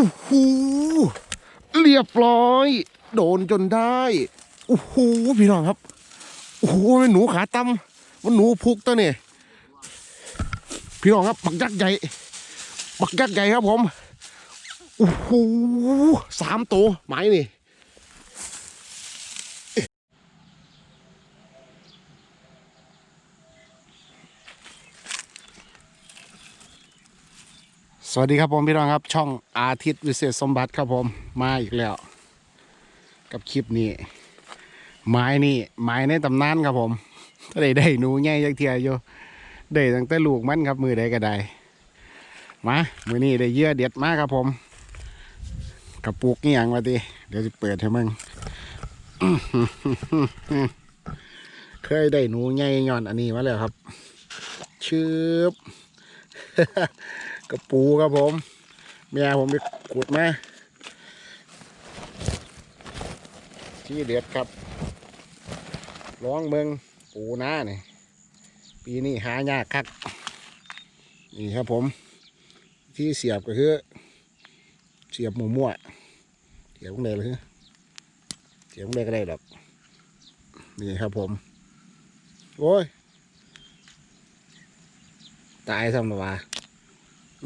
อู้หูเรียบร้อย โดนจนได้โอ้โหพี่น้องครับโอ้โหมันหนูขาตั้มมันหนูพุกตัวนี่พี่น้องครับปักยักษ์ใหญ่ปักยักษ์ใหญ่ครับผมโอ้โหสามตัวไม้นี่ สวัสดีครับผมพี่น้องครับ ช่องอาทิตย์วิเศษสมบัติครับผมมาอีกแล้ว กับคลิปนี้ ไม้นี่ไม้ในตำนานครับผมถ้าได้ได้หนูง่ายยักเทียอยู่ได้ตั้งแต่ลูกมันครับมือใดก็ได้มามือนี้ได้เยื่อเด็ดมากครับผมกระปุกนี่ยังวะดิเดี๋ยวจะเปิดให้มึงเคยได้หนูง่ายย้อนอันนี้มาแล้วครับชืบ กระปูครับผมเมียผมไปขุดมาที่เด็ดครับร้องเมืองปูนาเนี่ยปีนี้หายากคักนี่ครับผม ที่เสียบก็คือเสียบหมูมั่วเสียบตรงไหนเลยเสียบตรงไหนก็ได้ดอกนี่ครับผม โอ้ย ตายทำหรอวะ เ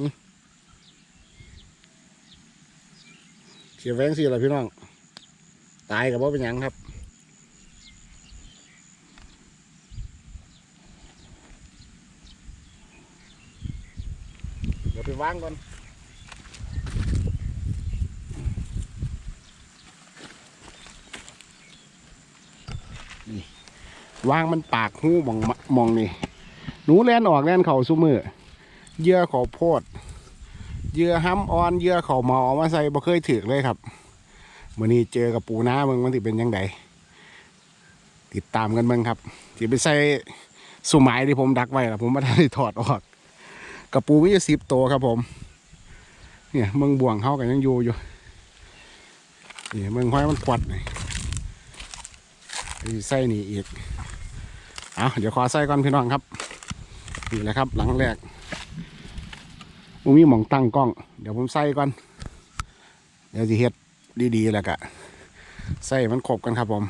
สียแวงสิอะไรพี่น้อง ตายกับว่าเป็นยังครับ เดี๋ยวไปวางก่อนวางมันปากหูมองมองนี่ หนูแล่นออกแล่นเข่าซุมือเยื่อขอโพด เหยื่อห้ำออนเหยื่อเขาเมอมาใส่บ่เคยถือเลยครับมื่อนี้เจอกับปูน้ามึงมันสิเป็นยังไงติดตามกันเบิ่งครับสิไปใส่สุหมายที่ผมดักไว้ละผมไม่ได้ถอดออกกับปูมีสิบตัวครับผม เนี่ยเมืองบ่วงเขากันยังอยู่อยู่นี่เมืองห้อยมันควัดนี่นี่ใส่นี่อีกเอาเดี๋ยวขอใส่ก่อนพี่น้องครับนี่แหละครับ หลังแรก ผมมีหมองตั้งกล้อง เดี๋ยวผมใส่ก่อน เดี๋ยวจะเฮ็ดดีๆแล้วก็ใส่มันครบกันครับผม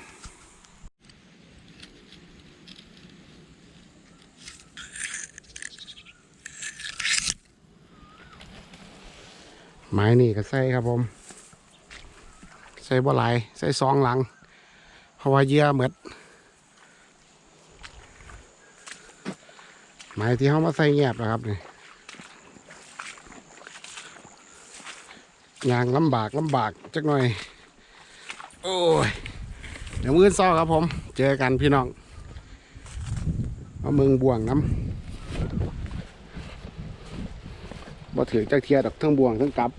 ไม้นี่ก็ใส่ครับผม ใส่บ่หลายใส่สองหลังเพราะว่าเยื่อเหมือดไม้ที่เขามาใส่แงบนะครับนี่ ยางลำบากลำบากจักหน่อย โอ้ย เดี๋ยวมือเศร้าครับผม เจอกันพี่น้องมาเมืองบ่วงน้ำบ่ถือจักเทียดอกทั้งบ่วงทั้งกลับ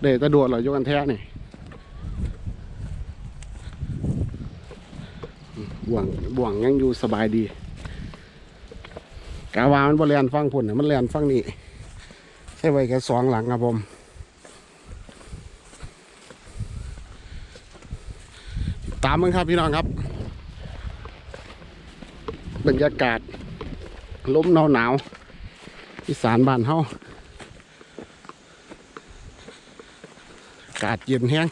เดี๋ยวจะโดดเรอยกกันแท้นี่บ่วงบ่วงยังอยู่สบายดีกาวามันบ่เรียนฟังผลน่ะมันเรียนฟังนี่ ใช้ไว้แค่สองหลังครับผม ตามมันครับพี่น้องครับ บรรยากาศลมหนาวหนาวอีสานบ้านเฮาอากาศเย็นแห้ง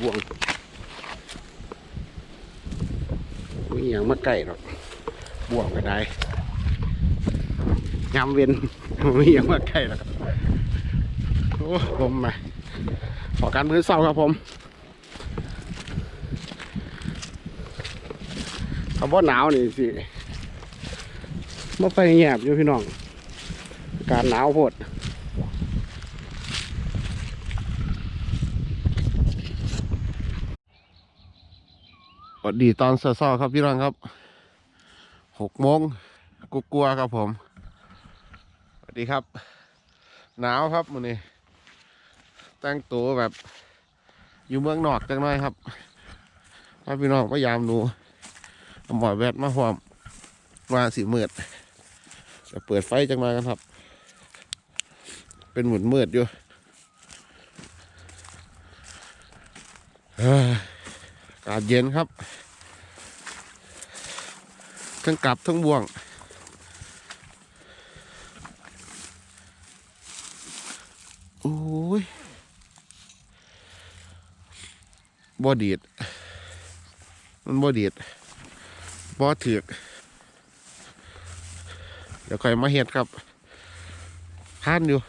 บ่วงมีอย่างมาไก่หรอก บ่วงก็ได้ยาม เวนไม่ยังมาใกล้แล้วครับโอ้ผมมาขอการมือเศร้าครับผมคำว่าหนาวนี่สิมาไปแงบอยู่พี่น้อง กาศหนาวโพดสวัสดีตอนเช้าๆครับพี่น้องครับหกโมงกกลัวๆครับผม วัสดีครับ หนาวครับมื้อนี้แต่งตัวแบบอยู่เมืองนอกจังหน่อยครับพาพี่น้องพยายามดูหมอแวดมาหอมมาสีมืดจะเปิดไฟจังมากันครับ เป็นหมุนมืดอยู่อากาศเย็นครับ ทั้งกลับทั้งบ่วง โอ้ยบอดีด มันบอดีดบอถือกเดี๋ยวค่อยมาเฮ็ดครับพานอยู่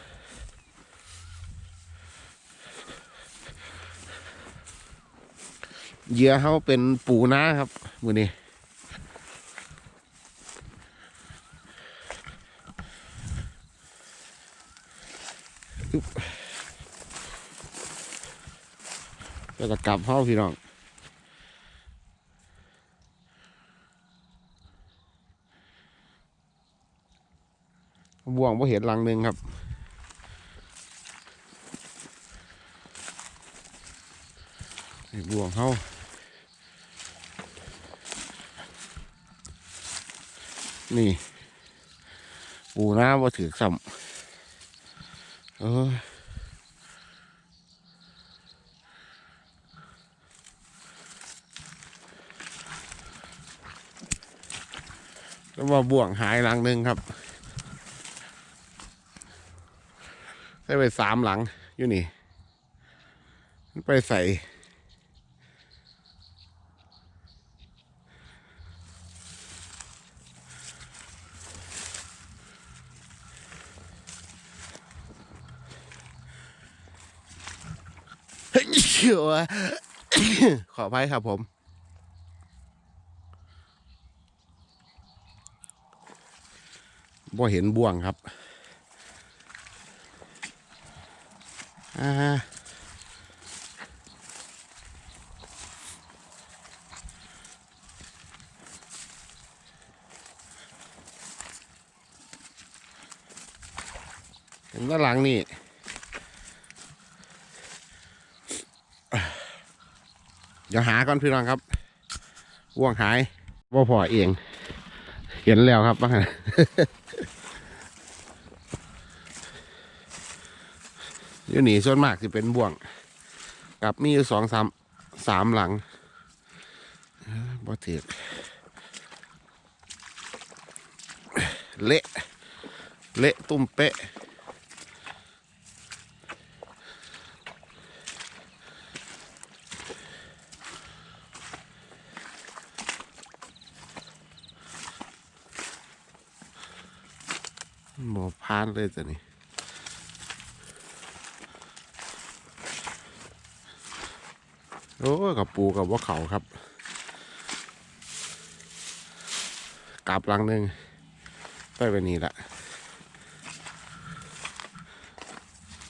เหยื่อเขาเป็นปูนาครับมือนี้ แล้วก็กลับเข้าพี่น้องบ่วงบ่เห็นหลังหนึ่งครับบ่วงเข้านี่ ปูน้ำว่าถือซ้ำเออ ว่าบ่วงหายหลังหนึ่งครับได้ไปสามหลังอยู่นี่ ไปใส่เฮ้ยเชื่อว่าขออภัยครับผม บ่เห็นบ่วงครับอ่าเห็นด้านหลังนี่ เดี๋ยวหาก่อนพี่น้องครับว่วงหายว่าพอเอง เห็นแล้วครับว่าไง อยู่นีส่วนมากจะเป็นบ่วง กับมีอยู่สองสามสามหลังบ่เถือเละเละตุ้มเป๊ะหมอพานเลยจ้ะนี่ โอ้กับปูกับว่าเขาครับกลับลังหนึ่งไปไปนี่ละ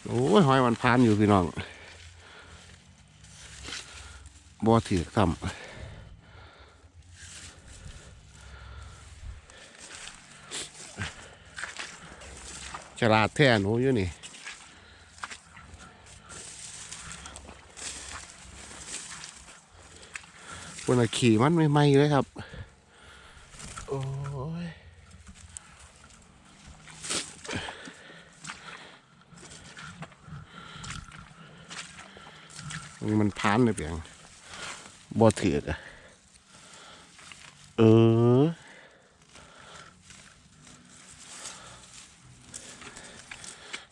โอ้ยหอยมันพานอยู่พี่น้องบ่ถือกซ้ำฉลาดแท้หนูอยู่นี่ คนละขี่มันไม่ไหมเลยครับ โอ้ยนี่มันพานเลยเพียงบ่ถือกอะเออ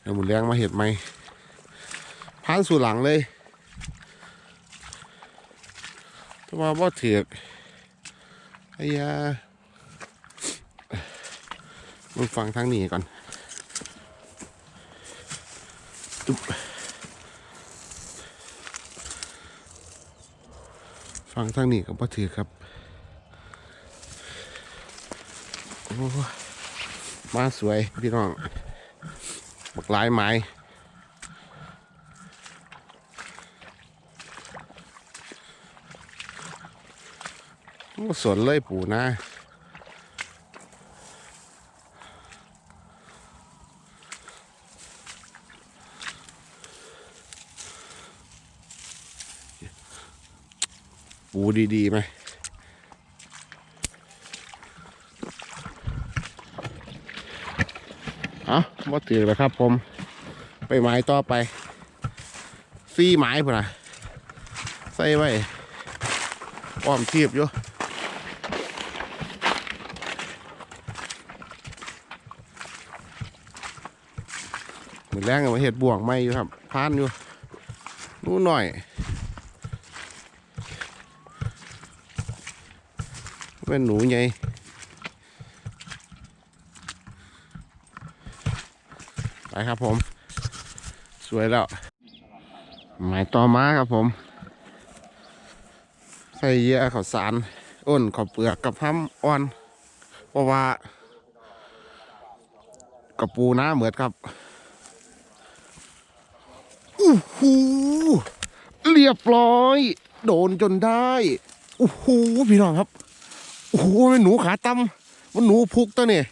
เดี๋ยวหมุนแรงมาเห็ดไหมพานสู่หลังเลย แต่ว่าบ่ถือกไอ้ยามึงฟังทางนี้ก่อนอึ๊บฟังทางนี้กับบ่ถือกครับ โอ้ มาสวยพี่น้อง บักหลายไม้ สวนเลยปู่นะปูดีๆไหมเอาบ่ถือแล้วครับผม ไปไม้ต่อไป ซี่ไม้พุ่นนะใส่ไว้อ้อมเทียบอยู่ โเหมือน แรงมาเห็ดบ่วงไม่อยู่ครับพานอยู่นู่นหน่อยเป็นหนูไงไปครับผม สวยแล้ว หมายต่อมาครับผม ใส่เยอะข้าวสาร อ้นข้าวเปลือกกับห้ำอ่อน เพราะว่ากับปูน้าเหมือดครับ อู้หูเรียบร้อย โดนจนได้อู้หูพี่น้องครับโอ้โหมันหนูขาตั้มมันหนูพุกตัวนี่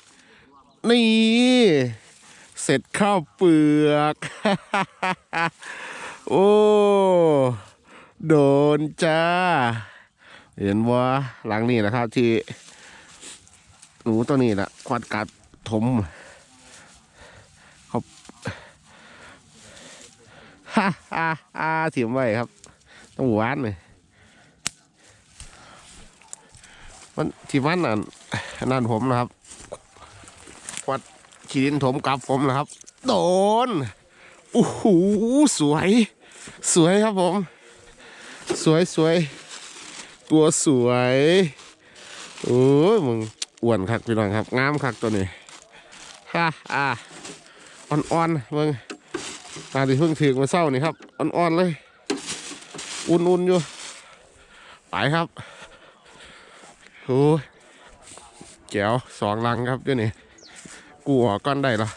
นี่เสร็จข้าวเปลือก โอ้โดนจ้า เห็นว่าหลังนี้นะครับที่หนูตัวนี้แหละควัดกัดถมเขา ฮ่าฮ่าฮ่าเสียมไว้ครับ ต้องหวานเลยมันที่มันนั่นนั่นผมนะครับควัดขีดินถมกลับผมนะครับ โดนโอ้โหสวย สวยครับผม สวยสวยตัวสวยโอ้ยมึงอ้วนคักพี่น้องครับ งามคักตัวนี้ฮ่าอ่าอ่อนๆมึง ตาที่เพิ่งถึงมาเศร้านี่ครับ อ่อนๆเลย อุ่นๆอยู่ไปครับโอ้แจ๋วสองลังครับเดี๋ยนี้กูออกก้อนได้เหรอ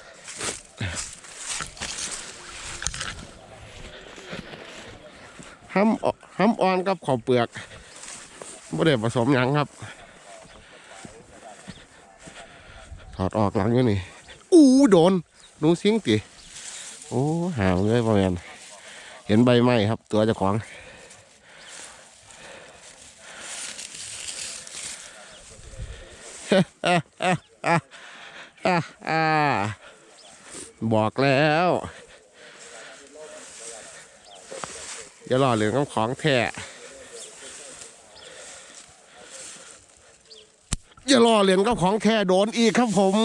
ห้ำห้ำอ่อนกับข้าวเปลือกไม่ได้ผสมยังครับ ถอดออกหลังอยู่นี่อู้โดนหนูสิงติ โอ้หาวเลยประมาณเห็นใบไม้ครับ ตัวเจ้าของบอกแล้ว อย่ารอเหลืองกับของแท้อย่ารอเหรียญกับของแท้โดนอีกครับผม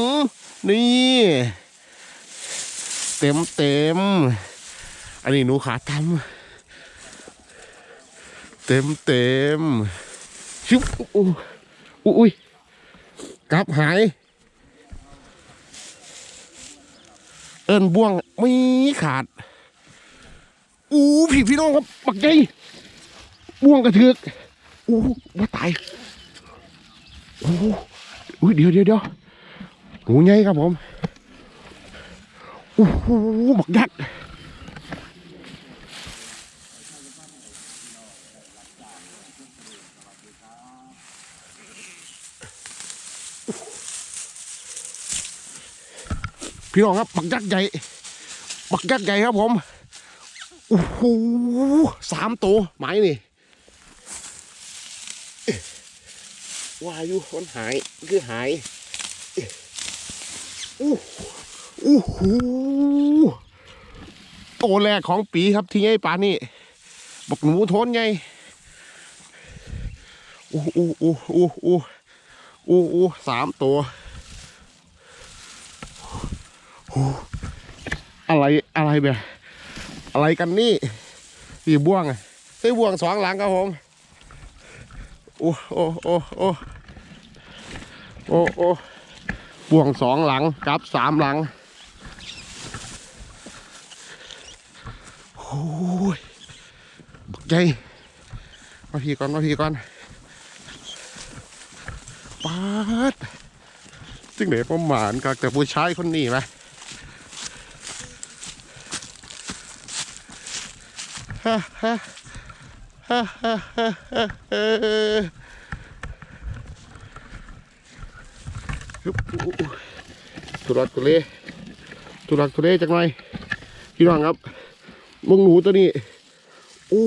นี่ เต็มเต็ม อันนี้หนูขาทำเต็มเต็มชิบอู้อู้อุ้ยกลับหาย เอินบ่วงไม่ขาด อู้พี่พี่น้องครับปักใจบ่วงกระเทือกอู้ว่าตายโอ้อุ้ยเดี๋ยวเดี๋ยวเดี๋ยวหนูใหญ่ครับผม โอ้โหบักยักษ์พี่น้องครับบักยักษ์ใหญ่บักยักษ์ใหญ่ครับผมโอ้โหสามตัวไม้นี่ว่าอยู่มันหายคือหายเอ๊ะโอ้ โอ้โหตัวแรกของปีครับที่ไงปลานี่บักหนูทนไงโอ้โอ้โอ้โอ้โอ้โอ้โอ้สามตัวโอ้อะไรอะไรแบบอะไรกันนี่สี่บ่วงอะใช่บ่วงสองหลังครับผมโอ้โอ้โอ้โอ้โอ้โอ้บ่วงสองหลังกับสามหลังโอ้ยบัก ใหญ่มาพี่ก่อนมาพี่ก่อนปาดจึงไหนประมาณกับแต่ผู้ชายคนนี้ไหมฮ่าฮ่าฮ่าฮ่าฮ่าฮ่าฮึบอู้อู้ทุรักทุเลทุรักทุเลจังหน่อยพี่น้องครับมึงหนูตัวนี้ โอ้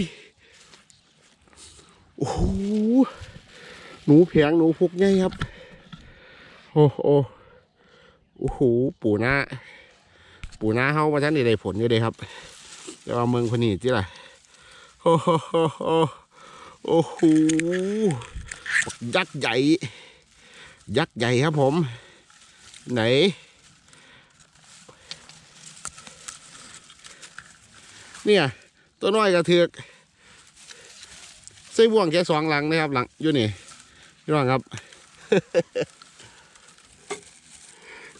ยโอ้โหหนูแผงหนูพุกไงครับ โอ้โหโอ้โหปูหน้า ปูหน้าเฮามาชั้นได้ผลอยู่เลยครับเดี๋ยวเอาเมืองคนนี้ที่ไรโอ้โหโอ้โหยักษ์ใหญ่ ยักษ์ใหญ่ครับผม ไหน เนี่ย ตัวน้อยกระเถือกใส่บ่วงแค่สองหลังนะครับ หลังอยู่นี่พี่น้องครับ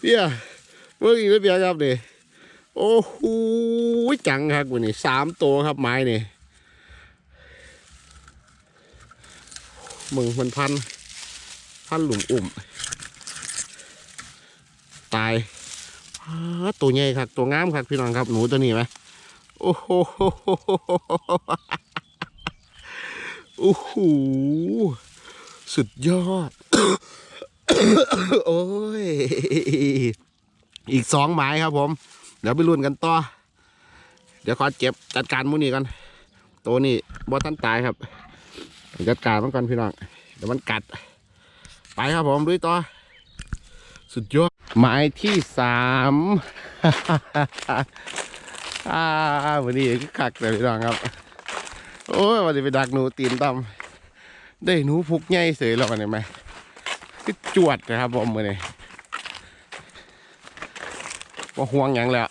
เนี่ยเมื่อกี้เบียครับนี่โอ้โหจังครับวันนี้สามตัวครับไม้นี่มึงมันพันพันหลุมอุ่ม ตายตัวใหญ่ครับตัวงามครับพี่น้องครับหนูตัวนี้ไหม โอ้โหโอ้โหสุดยอด โอ้ย อีกสองไม้ครับผม เดี๋ยวไปลุ้นกันต่อ เดี๋ยวขอเก็บจัดการมูนี่ก่อนตัวนี้บอทันตายครับจัดการมันก่อนพี่น้อง เดี๋ยวมันกัด ไปครับผมลุยต่อ สุดยอดไม้ที่สาม อ่าวันนี้ก็คักเลยพี่น้องครับ โอ้ยวันนี้ไปดักหนูตีนตำได้หนูพุกใหญ่เสยแล้ววันนี้ไหมคือจวดนะครับผมมือนี้ว่าห่วงหยังแล้ว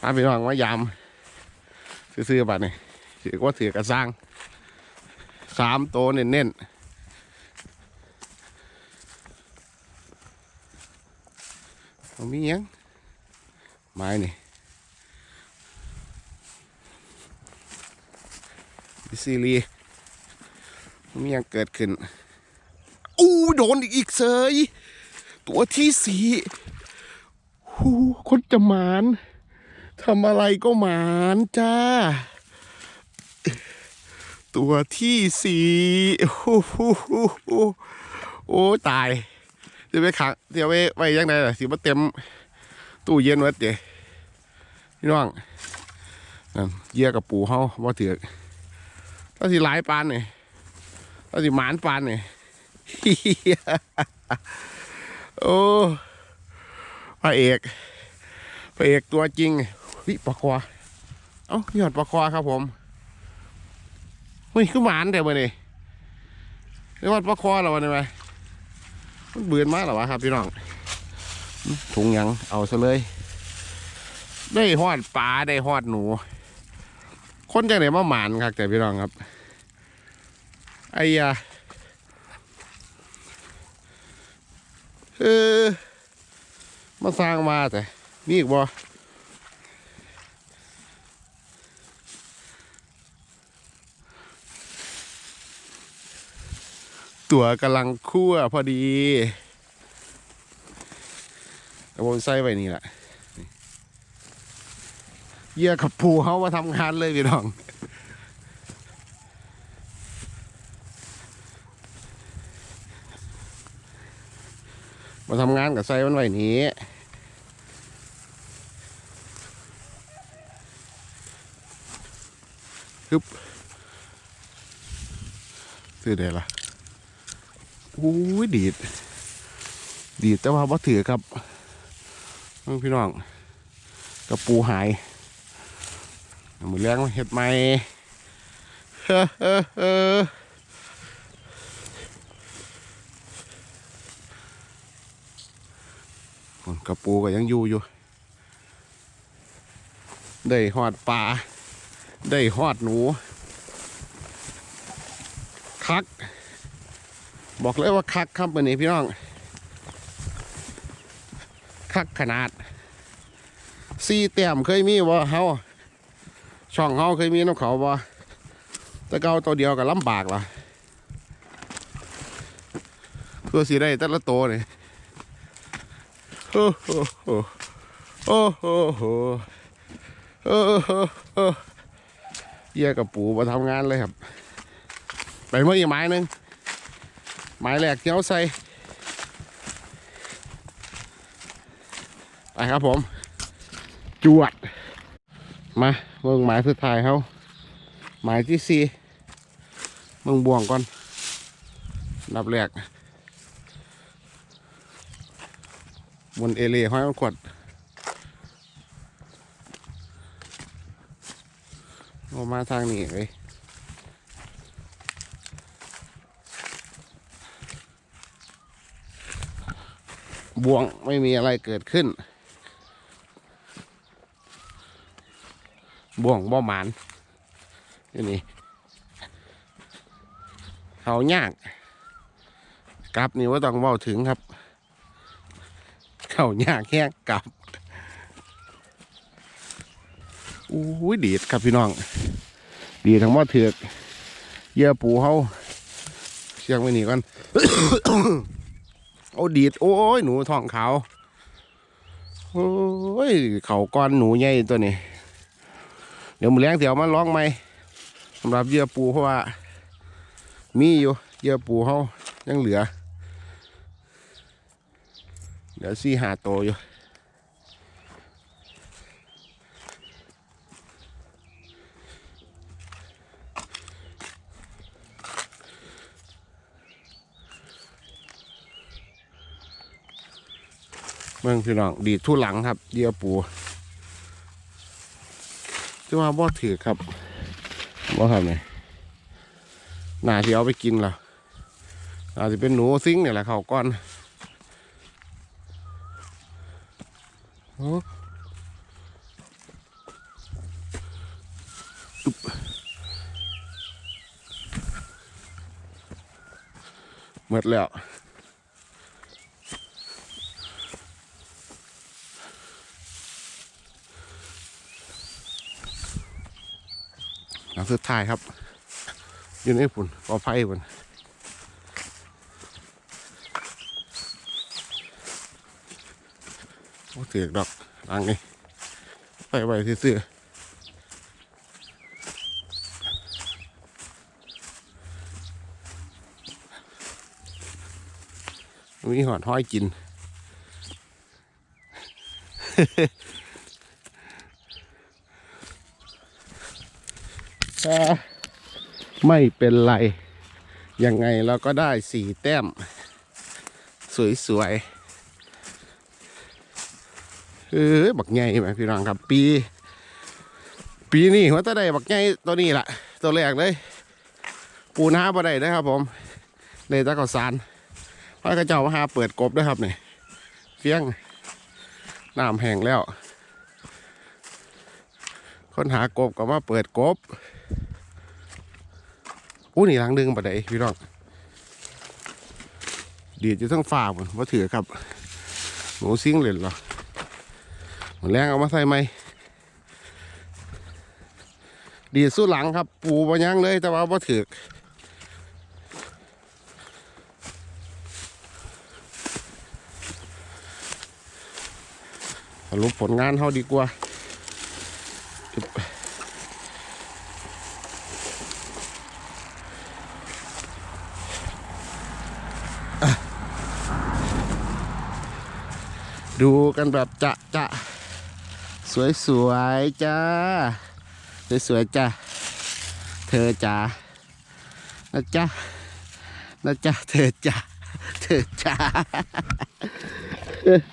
มาพี่น้องว่ายามซื้อๆบัดนี่ถือว่าถือกระสร้างสามโตเน้นๆเอามีหยัง ไม้นี่ดิซีรีมียังเกิดขึ้น อู้โดนอีกเสยตัวที่สี่หูคนจะหมานทำอะไรก็หมานจ้า ตัวที่สี่โอ้โหโอ้ตายจะไปขังเดี๋ยวไปไว้ยังไงล่ะสิมาเต็มตู้เย็นไว้เดี๋ยว พี่น้องนั่นเยี่ยกับปูเฮาว่าถือกถ้าสิหลายปานนี่ถ้าสิหมานปานนี่โอ้พระเอกพระเอกตัวจริงวิปลาควาเอ้ายอดปลาควาครับผมเฮ้ยคือหมานแต่เมื่อนี่เรียกว่าปลาควาเหรอวะเนี่ยไหมมันเบื่อมากเหรอวะครับพี่น้องถุงยังเอาซะเลย ได้หอดปลาได้หอดหนู คนจากไหนมาหมานครับแต่พี่น้องครับไอ้ยาเออมาสร้างมาแต่มีอีกบ่ตัวกำลังคั่วพอดีกระโปรงไส้ไว้นี่แหละ เยี่ยกับปูเขามาทำงานเลยพี่น้องมาทำงานกับไส้มันไว้นี้ฮึบถือได้ละอู้ยดีด ดีดแต่ว่าบ่ถือครับน้องพี่น้องกระปูหาย มือแรงมาเห็ดไหมเฮ้อเฮ้อเฮ้อกระปูก็ยังอยู่อยู่ ได้หอดปลา ได้หอดหนู คัก บอกเลยว่าคักครับวันนี้พี่น้อง คักขนาด สี่เต็มเคยมีบ่เฮา ช่องเฮาเคยมีน้ำเขาบ่แต่เก่าตัวเดียวก็ลำบากล่ะตัวสีได้แต่ละตัวนี่โอ้โหโอ้โหโอ้โหเยี่ยกับปูมาทำงานเลยครับ ไปเมื่ออีกไม้นึงไม้แหลกเจ้าใส่ไปครับผม จวด มาเมืองไม้สุดท้ายเขาไม้ที่สี่เมืองบ่วงก่อนนับแรกบนเอเล่ห้อยขวดออกมาทางนี้เลยบวงไม่มีอะไรเกิดขึ้น บ่วงบ่หมานอยู่นี่เขายากกลับนี่ว่าต้องเว้าถึงครับ เขายากแห้งกลับอู้ยดีดครับพี่น้อง ดีทั้งหมดเถือกเยื่อปูเขาเชียงไว้นี่ก่อนโอ้ดีด โอ้ยหนูท้องขาวโอ้ยเขาก้อนหนูใหญ่ตัวนี้ เดี๋ยวมือเลี้ยงเดี๋ยวมาร้องไหมสำหรับเยื่อปูเพราะว่า มีอยู่เยื่อปูเขายังเหลือ เดี๋ยวซี่หาโตอยู่เมืองพี่น้องดีทุหลังครับเยื่อปู ที่ว่าบ่ถือครับบ่ทำไงหนาที่เอาไปกินเหรออาจจะเป็นหนูซิงเนี่ยแหละเขาก้อนโอ้อึ๊บหมดแล้ว หลัง สุดท้ายครับ อยู่ในฝุ่นปลอดภัยฝุ่นโอ้เถือกดอกลังนี้ไปไว้ซื่อมีหอดห้อยกิน ไม่เป็นไร ยังไงเราก็ได้สี่แต้ม สวยๆเออบักใหญ่ไหมพี่น้องครับปี ปีนี้ว่าจะได้บักใหญ่ตัวนี้แหละตัวแรกเลย ปูน้าบ่ได้นะครับผมในตะกอสารพระกระเจ้ามาหาเปิดกบด้วยครับเนี่ยเฟี้ยงน้ำแห้งแล้ว คนหากบก็มาเปิดกบ อู้นี่หลังดึงปะไดพี่น้องดีดอยู่ทั้งฝ่าผมว่าถือครับหนูซิงเลยหรอหมดแรงเอามาใส่ไหมดีดสู้หลังครับ ปูบยังเลยแต่ว่าว่าถือสรุปผลงานเขาดีกว่า ดูกันแบบจะจะสวยสวยจ้า สวยสวยจ้า เธอจ้านะจ๊ะนะจ๊ะเธอจ้าเธอจ้า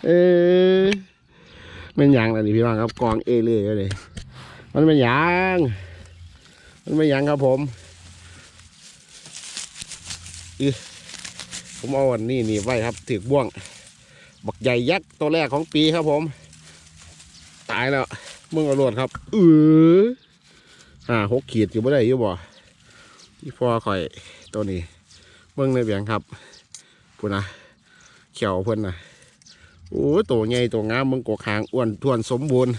เออเป็นยังล่ะนี่พี่น้องครับกองเอเล่เลย มันเป็นยังมันเป็นยังครับผมอีผมเอาอันนี้นี่ไว้ครับถือบ่วง บักใหญ่ยักษ์ตัวแรกของปีครับผม ตายแล้วมึงเอารวดครับเอออ่าหกขีดอยู่บ่ได้อยู่บ่ที่พ่อคอยตัวนี้เบิ่งในเบียงครับพูนะเขียวเพิ่นนะโอ้ตัวใหญ่ตัวงามมึงกวกหางอ้วนทวนสมบูรณ์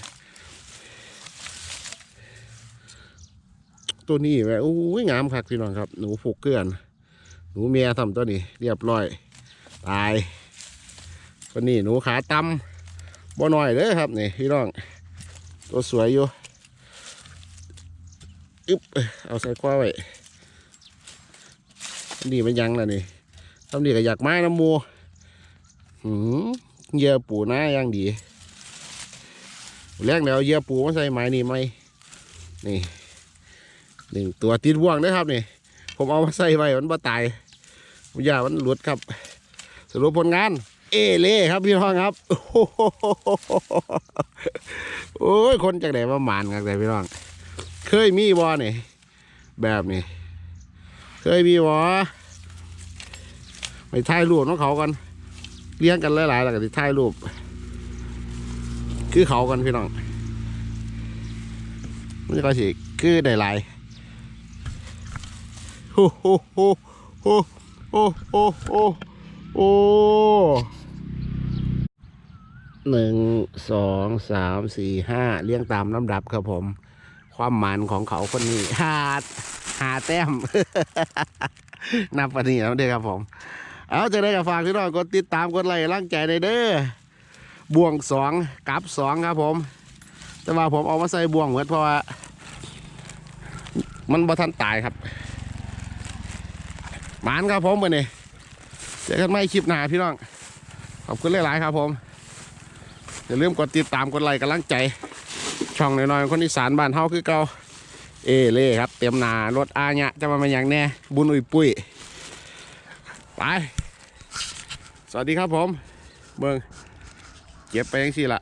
ตัวนี้แหวโอ้ยงามคักพี่น้องครับ หนูผูกเกลื่อน หนูเมียทำตัวนี้ เรียบร้อย ตาย คนนี้หนูขาตำบ่หน่อยเลยครับนี่พี่น้อง ตัวสวยอยู่อึ๊บเอาใส่คว้าไว้นี่มันยังล่ะนี่ทำนี่ก็อยากไม้น้ำมูหืมเยื่อปูหน้ายังดีแรกแล้วเยื่อปูมาใส่ไม้นี่ไหมนี่หนึ่งตัวติดว่วงเด้อครับนี่ ผมเอามาใส่ไว้มันบ่ตายผมอยากมันหลุดครับ สรุปผลงาน เอเล่ครับพี่น้องครับโอ้โหโอ้ยคนจากไหนมาหมานกันแต่พี่น้อง เคยมีบอนี่แบบนี้ เคยมีบอไปถ่ายรูปน้องเขากันเลี้ยงกันหลายๆแล้วก็สิถ่ายรูป คือเขากันพี่น้องมันก็สิคือได้หลายโอ้โหโอ้โหโอ้โหโอ้ โหโอ้หนึ่งสองสามสี่ห้าเรียงตามลำดับครับผม ความหมันของเขาคนนี้หาหาแต้ม นับปนีแล้วเด้อครับผม เอาจะได้กับฝากพี่น้องกดติดตามกดไลค์ร่างใจในเด้อบ่วงสองกับสองครับผม แต่ว่าผมเอามาใส่บ่วงเหมือนเพราะว่ามันบ่ทันตายครับหมานครับผมวันนี้ เจอกันไม่คลิปหน้าพี่น้อง ขอบคุณหลาย ๆ ครับผม อย่าลืมกดติดตามกดไลค์กำลังใจ ช่องน้อยๆคนอีสานบ้านเฮาคือเก่าเอเล่ครับ เตรียมหนารถอาญะจะมาเป็นอย่างแน่บุญอุยปุ้ยไปสวัสดีครับผม เบิงเก็บไปยังสี่ละ